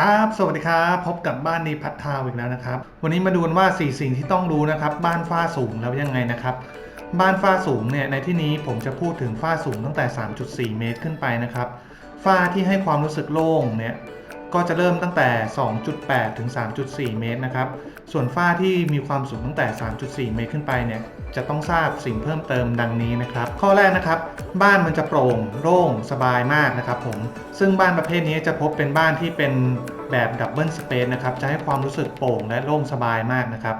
ครับ สวัสดีครับ พบกับบ้านนีพัฒทาวอีกแล้วนะครับ วันนี้มาดูกันว่า 4 สิ่งที่ต้องรู้นะครับ บ้านฝ้าสูงแล้วยังไงนะครับ บ้านฝ้าสูงเนี่ย ในที่นี้ผมจะพูดถึงฝ้าสูงตั้งแต่ 3.4 เมตรขึ้นไปนะครับ ฝ้าที่ให้ความรู้สึกโล่งเนี่ย ก็จะเริ่มตั้งแต่ 2.8 ถึง 3.4 เมตรนะครับ ส่วนฝ้าที่มีความสูงตั้งแต่ 3.4 เมตรขึ้นไปเนี่ยจะต้องทราบสิ่งเพิ่มเติมดังนี้นะครับ ข้อแรกนะครับ บ้านมันจะโปร่งโล่งสบายมากนะครับผมซึ่งบ้านประเภทนี้จะพบเป็นบ้านที่เป็นแบบดับเบิลสเปซนะครับจะให้ความรู้สึกโปร่งและโล่งสบายมากนะครับ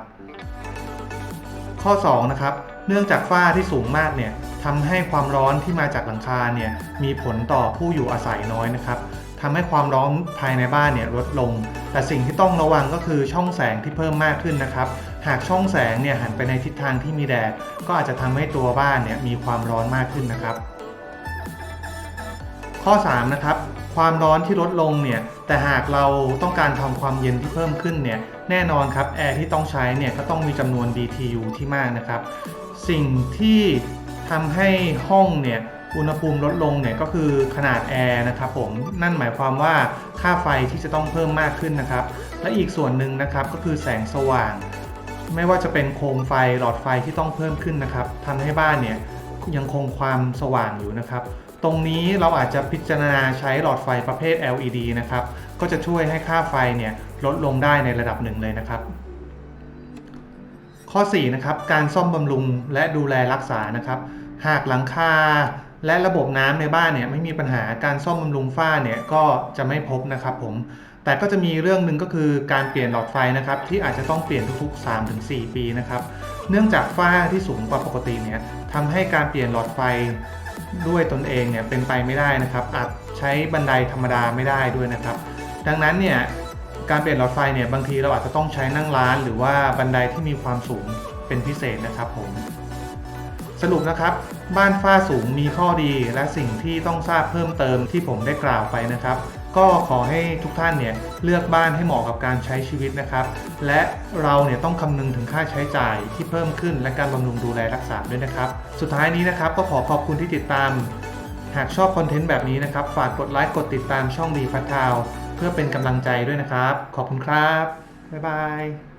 ข้อ2นะครับเนื่องจากฝ้าที่สูงมากเนี่ยทำให้ความร้อนที่มาจากหลังคาเนี่ยมีผลต่อผู้อยู่อาศัยน้อยนะครับ ทำให้ความร้อนภายในบ้านเนี่ยลดลง แต่สิ่งที่ต้องระวังก็คือช่องแสงที่เพิ่มมากขึ้นนะครับ หากช่องแสงเนี่ยหันไปในทิศทางที่มีแดด ก็อาจจะทำให้ตัวบ้านเนี่ยมีความร้อนมากขึ้นนะครับ ข้อ3นะครับความร้อนที่ลดลงเนี่ยแต่หากเราต้องการทำความเย็นที่เพิ่มขึ้นเนี่ยแน่นอนครับแอร์ที่ต้องใช้เนี่ยก็ต้องมีจำนวน BTU ที่มากนะครับ สิ่งที่ทำให้ห้องเนี่ย อุณหภูมิลดลงเนี่ยก็คือขนาดแอร์นะครับผมนั่นหมายความว่าค่าไฟที่จะต้องเพิ่มมากขึ้นนะครับ และอีกส่วนหนึ่งนะครับก็คือแสงสว่าง ไม่ว่าจะเป็นโคมไฟหลอดไฟที่ต้องเพิ่มขึ้นนะครับทำให้บ้านเนี่ยยังคงความสว่างอยู่นะครับ ตรงนี้เราอาจจะพิจารณาใช้หลอดไฟประเภท LED นะครับ ก็จะช่วยให้ค่าไฟเนี่ยลดลงได้ในระดับหนึ่งเลยนะครับ ข้อ4นะครับการซ่อมบำรุงและดูแลรักษานะครับ หากหลังคา และระบบน้ำในบ้านเนี่ยไม่มีปัญหาการซ่อมบำรุงฝ้าเนี่ยก็จะไม่พบนะครับผมแต่ก็จะมีเรื่องหนึ่งก็คือการเปลี่ยนหลอดไฟนะครับที่อาจจะต้องเปลี่ยนทุกๆ 3-4 ปีนะครับเนื่องจากฝ้าที่สูงกว่าปกติเนี่ยทำให้การเปลี่ยนหลอดไฟด้วยตนเองเนี่ยเป็นไปไม่ได้นะครับ อาจใช้บันไดธรรมดาไม่ได้ด้วยนะครับ ดังนั้นเนี่ยการเปลี่ยนหลอดไฟเนี่ยบางทีเราอาจจะต้องใช้นั่งร้าน หรือว่าบันไดที่มีความสูงเป็นพิเศษนะครับผม สรุปนะครับ บ้านฝ้าสูงมีข้อดีและสิ่งที่ต้องทราบเพิ่มเติมที่ผมได้กล่าวไปนะครับ ก็ขอให้ทุกท่านเนี่ยเลือกบ้านให้เหมาะกับการใช้ชีวิตนะครับ และเราเนี่ยต้องคำนึงถึงค่าใช้จ่ายที่เพิ่มขึ้นและการบำรุงดูแลรักษาด้วยนะครับ สุดท้ายนี้นะครับก็ขอขอบคุณที่ติดตาม หากชอบคอนเทนต์แบบนี้นะครับ ฝากกดไลค์กดติดตามช่องดีพัททาวเพื่อเป็นกำลังใจด้วยนะครับ ขอบคุณครับบ๊ายบาย